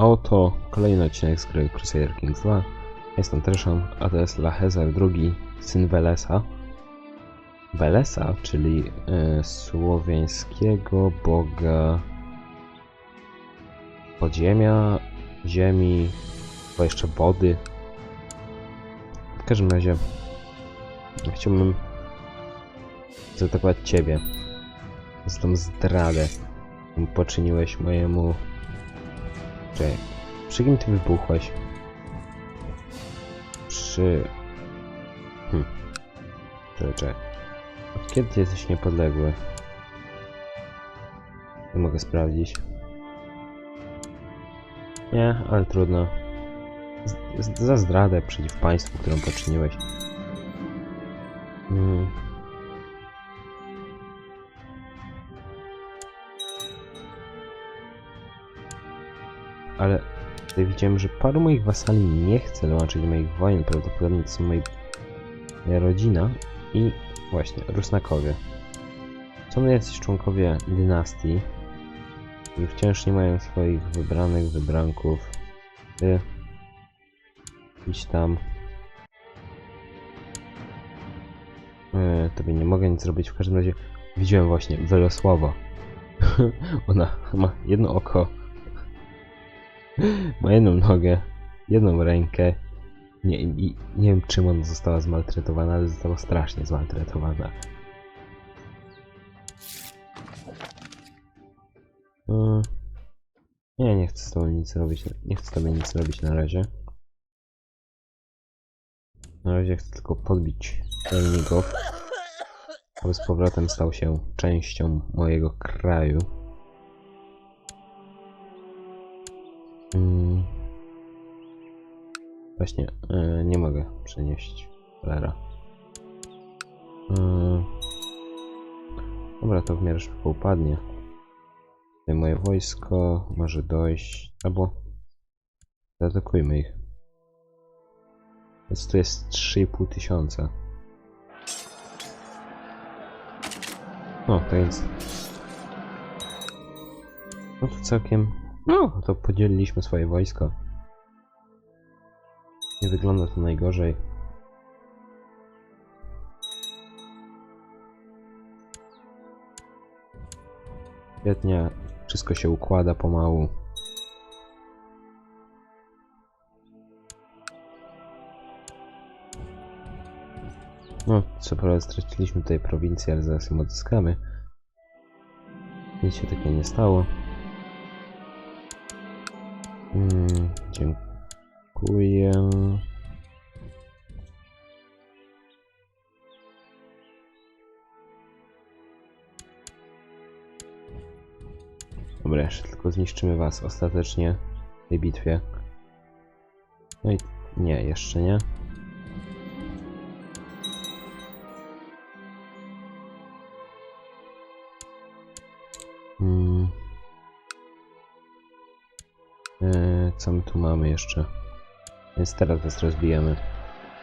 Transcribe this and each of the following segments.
A oto kolejny odcinek z gry Crusader Kings 2. Jestem Treszon, a to jest Lachezer II, syn Welesa. Welesa, czyli e, słowiańskiego boga podziemia, ziemi, bo jeszcze wody. W każdym razie chciałbym zaatakować Ciebie za tą zdradę, którą poczyniłeś mojemu... Przy kim Ty wybuchłeś? Przy... Hm. Czekaj. Od kiedy Ty jesteś niepodległy? Nie mogę sprawdzić. Nie, ale trudno. Z, za zdradę przeciw państwu, którą poczyniłeś. Mm. Ale widziałem, że paru moich wasali nie chce dołączyć do moich wojen. Prawdopodobnie to są moja rodzina i właśnie Rusnakowie. Są jacyś członkowie dynastii, którzy wciąż nie mają swoich wybranych wybranków. Ty idź tam. Yy, tobie nie mogę nic zrobić. W każdym razie widziałem właśnie Welosława. Ona ma jedno oko, ma jedną nogę, jedną rękę. Nie, i, nie wiem czym ona została zmaltretowana, ale została strasznie zmaltretowana. Yy, Nie, nie chcę z tobą nic robić. Nie chcę tobą nic robić na razie. Na razie chcę tylko podbić rolników. Aby z powrotem stał się częścią mojego kraju. Mm. Właśnie, e, nie mogę przenieść cholera. E, dobra, to w miarę szybko upadnie. Tutaj moje wojsko może dojść, albo zaatakujmy ich. Więc tu jest 3,5 tysiąca. O, to jest. No to całkiem. No, to podzieliliśmy swoje wojsko. Nie wygląda to najgorzej. Świetnie, wszystko się układa pomału. No, co prawda straciliśmy tutaj prowincję, ale zaraz ją odzyskamy. Nic się takiego nie stało. Mm, dziękuję. Dobra, jeszcze tylko zniszczymy was ostatecznie w tej bitwie. No i nie, jeszcze nie. Co my tu mamy jeszcze? Więc teraz was rozbijemy.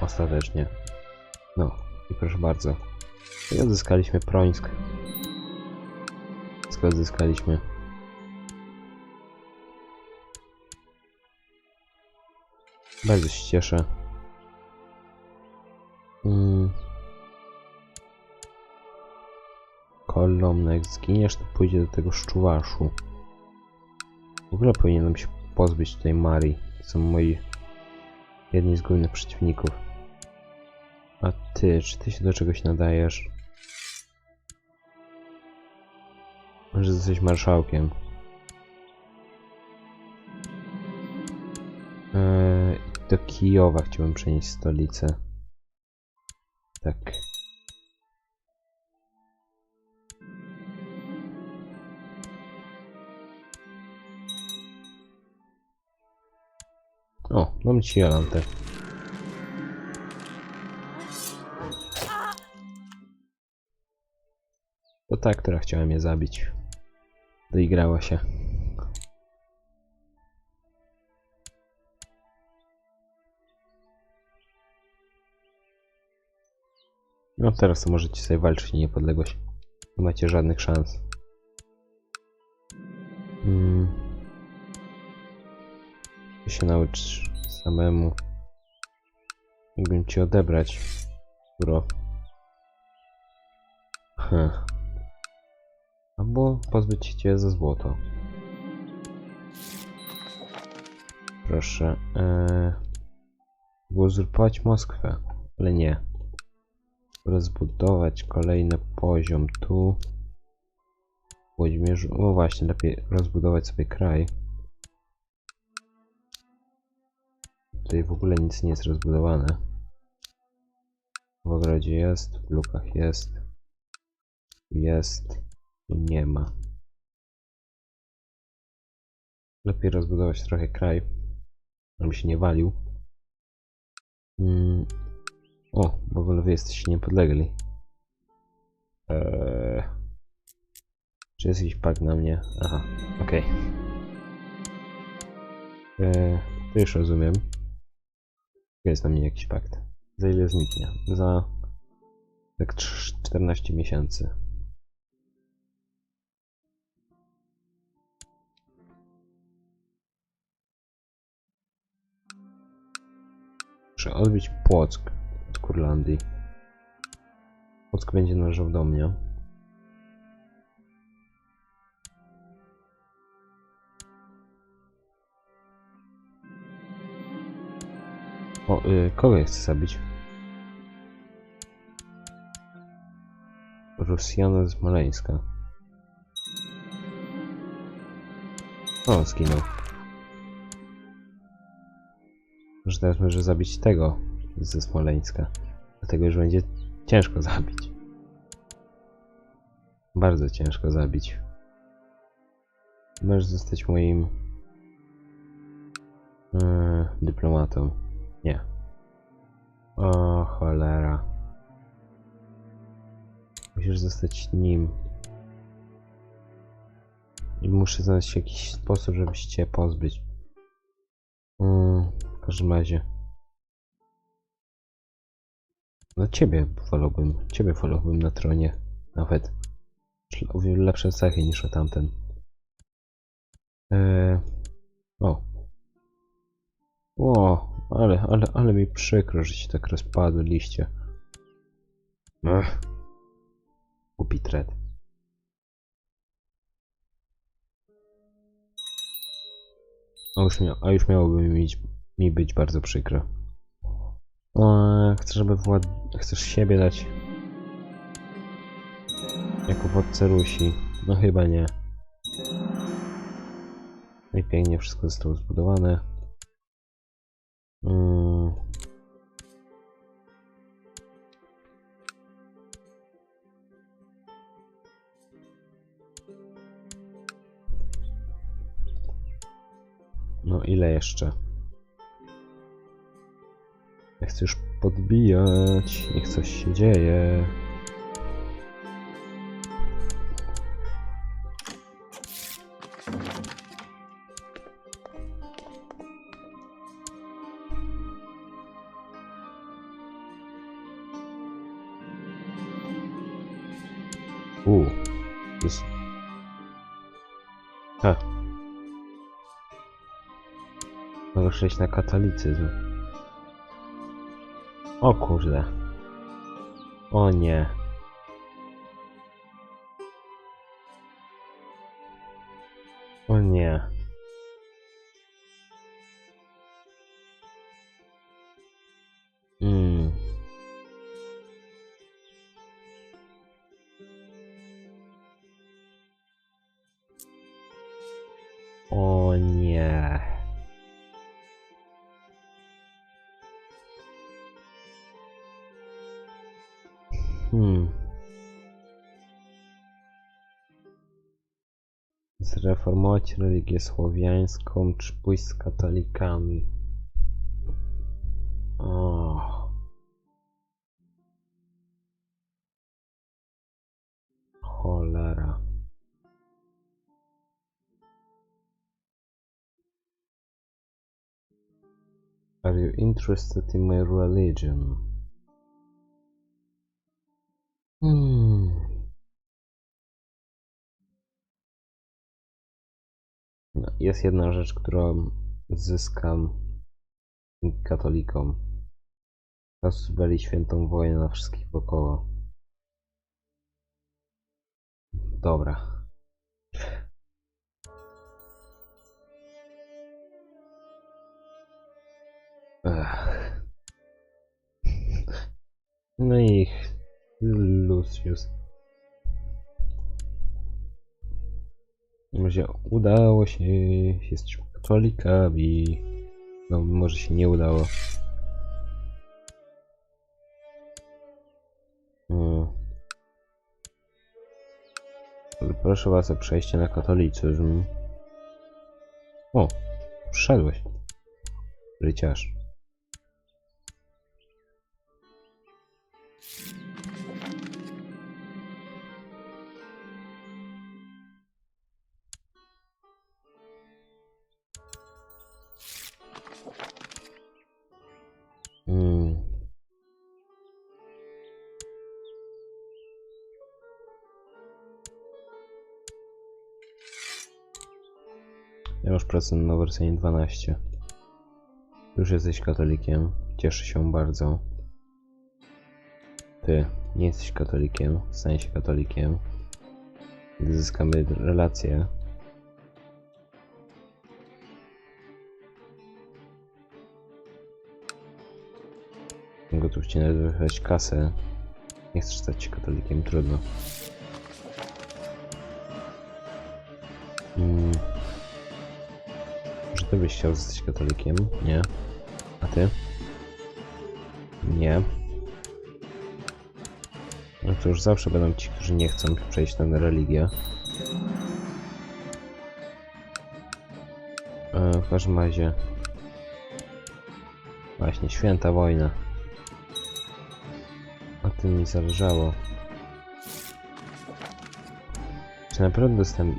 Ostatecznie. No, i proszę bardzo. I odzyskaliśmy Prońsk. Wszystko odzyskaliśmy. Bardzo się cieszę. Mm. Kolom, no jak zginiesz, to pójdzie do tego szczuwaszu. W ogóle powinienem się pozbyć tutaj Marii. To są moi jedni z głównych przeciwników. A ty, czy ty się do czegoś nadajesz? Że jesteś marszałkiem. Eee, do Kijowa chciałbym przenieść stolicę. Tak. O, mam ci Jolantę. To ta, która chciała mnie zabić. Doigrała się. No teraz to możecie sobie walczyć o niepodległość. Nie macie żadnych szans. Mm. Się nauczyć samemu. Mógłbym ci odebrać, bro. Hm. Albo pozbyć cię ze złoto. Proszę. Eee, uzurpować Moskwę, ale nie. Rozbudować kolejny poziom tu. Włodzimierzu. No właśnie, lepiej rozbudować sobie kraj. Tutaj w ogóle nic nie jest rozbudowane. W ogrodzie jest, w lukach jest. Jest. Nie ma. Lepiej rozbudować trochę kraj. Żeby się nie walił. Mm. O, w ogóle wy jesteście niepodlegli. Eee. Czy jest jakiś pakt na mnie? Aha, okej. Eee, to już rozumiem. Jest na mnie jakiś pakt. Za ile zniknie? Za tak trz- 14 miesięcy. Muszę odbić Płock od Kurlandii. Płock będzie należał do mnie. O, y, kogo ja chcę zabić? Rosjana z Maleńska. O, zginął. Może teraz może zabić tego ze Smoleńska. Dlatego już będzie ciężko zabić. Bardzo ciężko zabić. Możesz zostać moim yy, dyplomatą. O cholera. Musisz zostać nim. I muszę znaleźć jakiś sposób, żeby się cię pozbyć. Mm, w każdym razie. No ciebie wolałbym, ciebie wolałbym na tronie. Nawet. O wiele lepsze cechy niż o tamten. Eee, o. O, ale, ale, ale mi przykro, że się tak rozpadły liście. Ech. Głupi tret. A już, mia a już miałoby mi, mi być bardzo przykro. Eee, chcesz, żeby wład... Chcesz siebie dać jako władcę Rusi? No chyba nie. I pięknie wszystko zostało zbudowane. Ile jeszcze? Ja chcę już podbijać. Niech coś się dzieje. Przejść na katolicyzm. O kurde. O nie. O nie. Zreformować religię słowiańską czy pójść z katolikami? O. Cholera. Are you interested in my religion? Hmm. No, jest jedna rzecz, którą zyskam katolikom. Rozbili świętą wojnę na wszystkich wokoło. Dobra. Ech. No i Lucius. Może udało się, jesteśmy katolikami. No może się nie udało. Hmm. Proszę was o przejście na katolicyzm. O, wszedłeś. Ryciarz. Pracuję na wersji 12. Już jesteś katolikiem. Cieszę się bardzo. Ty nie jesteś katolikiem. Stań się katolikiem. Gdy zyskamy relację. Gotów ci nawet wychać kasę. Nie chcesz stać się katolikiem, trudno. Mm. Ty byś chciał zostać katolikiem? Nie. A ty? Nie. No to już zawsze będą ci, którzy nie chcą przejść na religię. E, w każdym razie... Właśnie, święta wojna. O tym mi zależało. Czy naprawdę dostałem...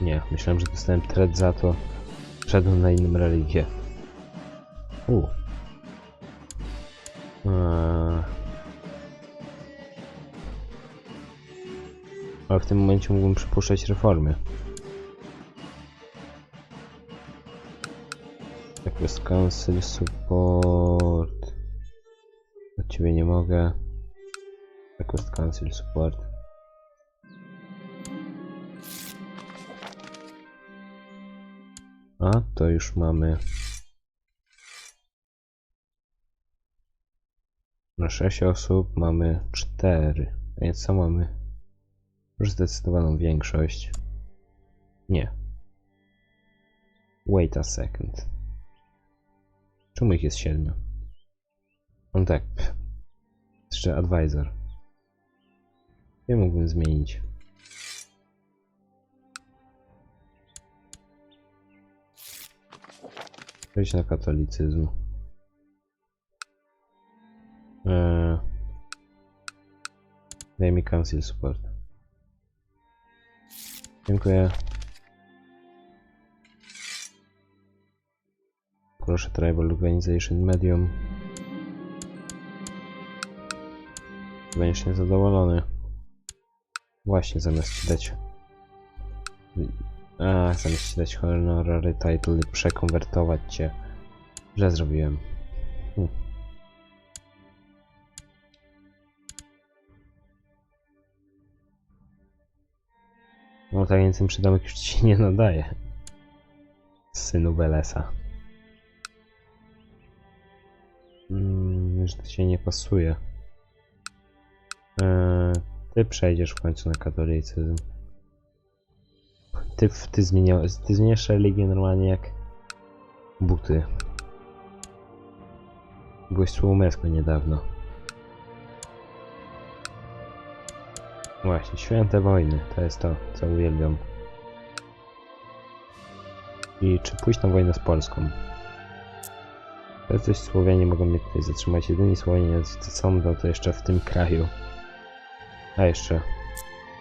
Nie, myślałem, że dostałem thread za to. Wszedłem na inną religię. U. Eee. Ale w tym momencie mógłbym przypuszczać reformy. Jak jest cancel support. Od ciebie nie mogę. Jak jest cancel support. A, to już mamy. Na 6 osób mamy 4. A więc co mamy? Już zdecydowaną większość. Nie. Wait a second. Czemu ich jest 7? On tak. Jeszcze advisor. Nie mógłbym zmienić. Przejść na katolicyzm. Eee. Daj mi cancel support. Dziękuję. Proszę Tribal Organization Medium. Będziesz niezadowolony. Właśnie, zamiast dać... A, zamiast dać honorary title i przekonwertować cię. Źle zrobiłem. Hm. No tak więc ten przydomek już ci nie nadaje. Synu Belesa. Mm, że to się nie pasuje. Eee, ty przejdziesz w końcu na katolicyzm. Ty, ty, zmienia, ty zmieniasz religię normalnie jak buty. Byłeś słomeską niedawno. Właśnie, święte wojny, to jest to, co uwielbiam. I czy pójść na wojnę z Polską? Coś Słowianie mogą mnie tutaj zatrzymać. Jedyni Słowianie, co są, to jeszcze w tym kraju. A jeszcze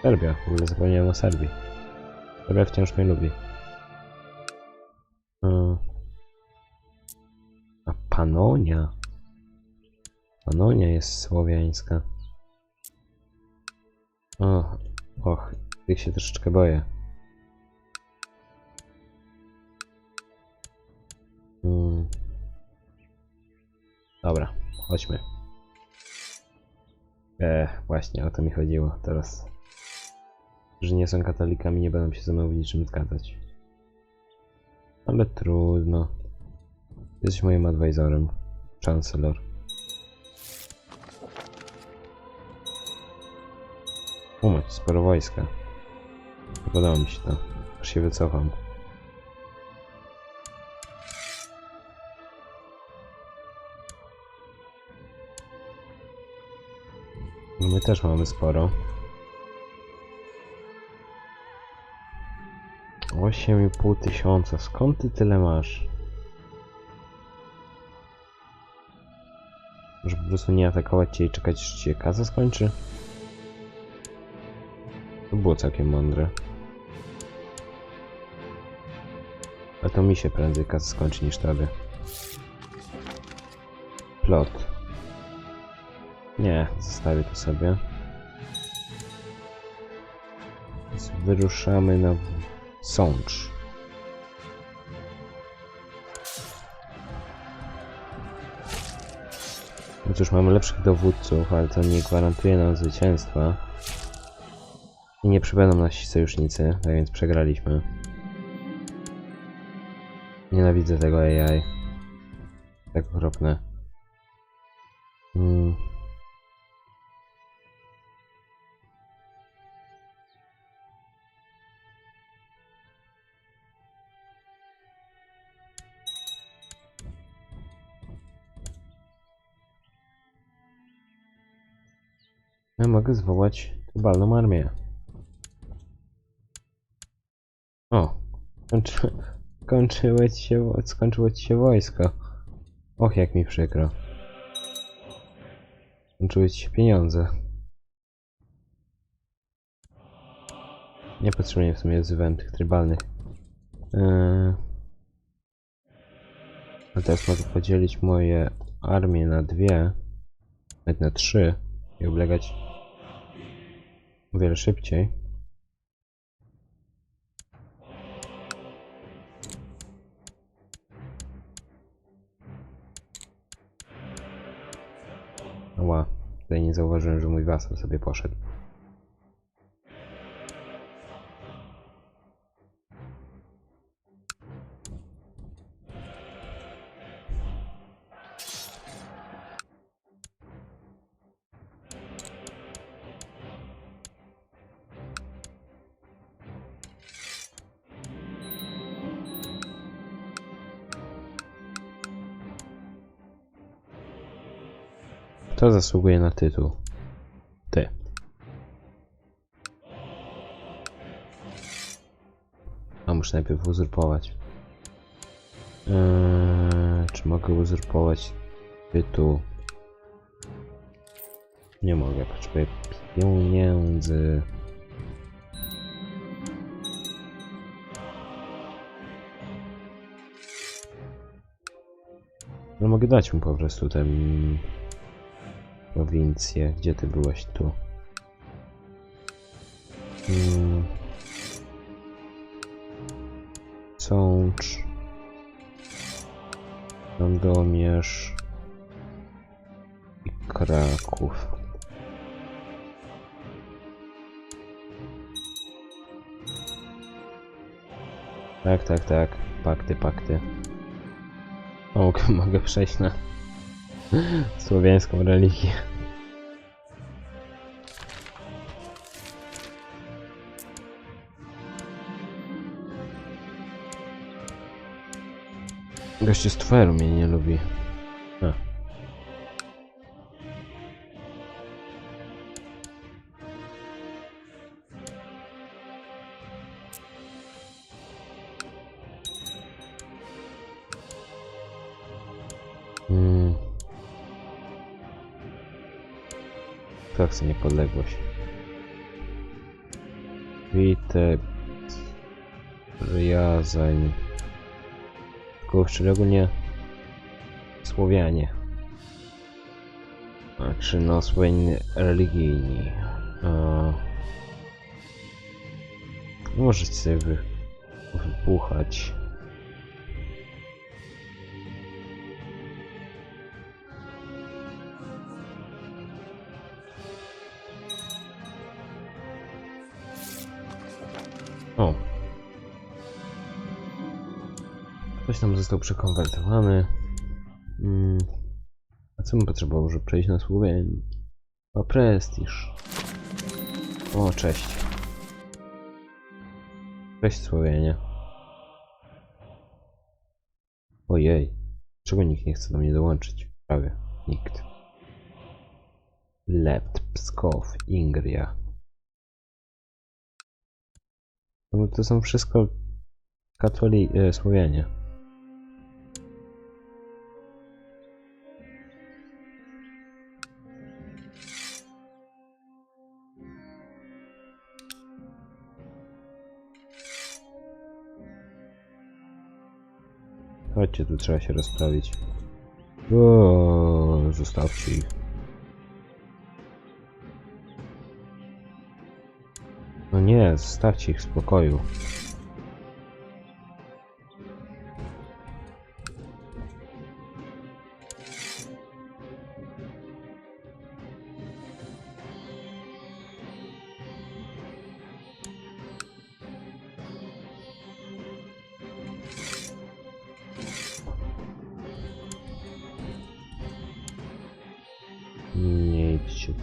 Serbia, w ogóle zapomniałem o Serbii. Które wciąż mnie lubi. E, a Panonia. Panonia jest słowiańska. O, och, tych się troszeczkę boję. Hmm. Dobra, chodźmy. E, właśnie o to mi chodziło teraz że nie są katolikami, nie będą się ze mną w niczym zgadzać. Ale trudno. Jesteś moim advisorem, Chancellor. Umać, sporo wojska. Podoba mi się to. Aż się wycofam. No My też mamy sporo. Osiem i pół tysiąca. Skąd ty tyle masz? Może po prostu nie atakować cię i czekać, aż ci się kaza skończy? To było całkiem mądre. A to mi się prędzej kaza skończy niż tobie. Plot. Nie, zostawię to sobie. Więc wyruszamy na Sącz. No cóż, mamy lepszych dowódców, ale to nie gwarantuje nam zwycięstwa. I nie przybędą nasi sojusznicy, tak więc przegraliśmy. Nienawidzę tego AI. Tak okropne. Mm. Ja mogę zwołać globalną armię. O, skończy, skończyło ci się, skończyło ci się wojsko. Och, jak mi przykro. Skończyły ci się pieniądze. Nie potrzebuję w sumie wzywałem tych trybalnych. Eee... A teraz mogę podzielić moje armie na dwie, nawet na trzy i oblegać o wiele szybciej. Ła, tutaj nie zauważyłem, że mój wasal sobie poszedł. Zasługuje na tytuł? Ty. A muszę najpierw uzurpować. Eee, czy mogę uzurpować tytuł? Nie mogę, potrzebuję pieniędzy. No mogę dać mu po prostu ten prowincję. Gdzie ty byłeś tu? Hmm. Sącz. I Kraków. Tak, tak, tak. Pakty, pakty. O, mogę przejść na słowiańską religię. Goście z Tweru mnie nie lubi. Chce niepodległość? Witek. Riazań. Tylko szczególnie Słowianie. Znaczy, no, Słowianie religijni. A... Możecie sobie wy... Coś tam został przekonwertowany. Mm. A co bym potrzebował, żeby przejść na Słowenię? O, prestiż. O, cześć. Cześć Słowenie. Ojej. Czego nikt nie chce do mnie dołączyć? Prawie. Nikt. Lept, Pskow, Ingria. No to są wszystko katoli... E, Słowianie. Chodźcie, tu trzeba się rozprawić. O, zostawcie ich. No nie, zostawcie ich w spokoju.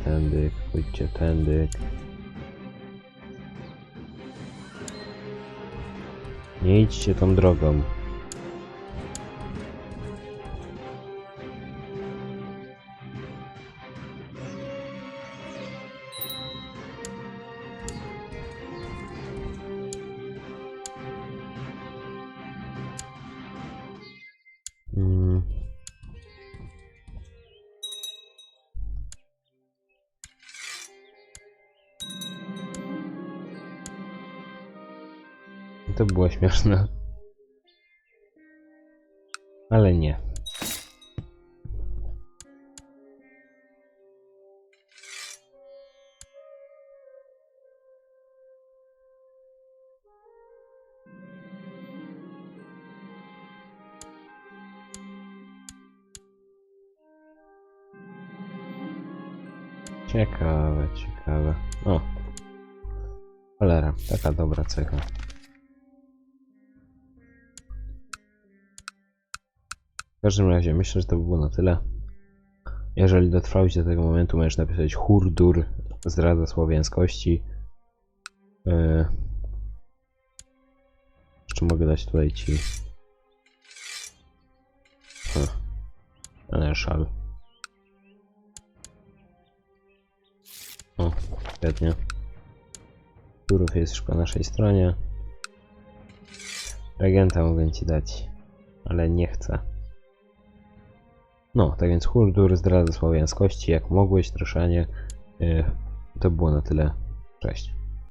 Tędy, pójdźcie tędy. Nie idźcie tą drogą. To było śmieszne. Ale nie. Ciekawe, ciekawe. O. Cholera, taka dobra cecha. W każdym razie myślę, że to by było na tyle. Jeżeli dotrwałeś do tego momentu, możesz napisać hurdur, zdrada słowiańskości. Yy. Jeszcze mogę dać tutaj ci. Hm. Ale szal. O, świetnie. Turów jest już po naszej stronie. Regenta mogę ci dać, ale nie chcę. No, tak więc Hurdur zdradza słowiańskości, jak mogłeś, troszanie. Yy, to było na tyle. Cześć.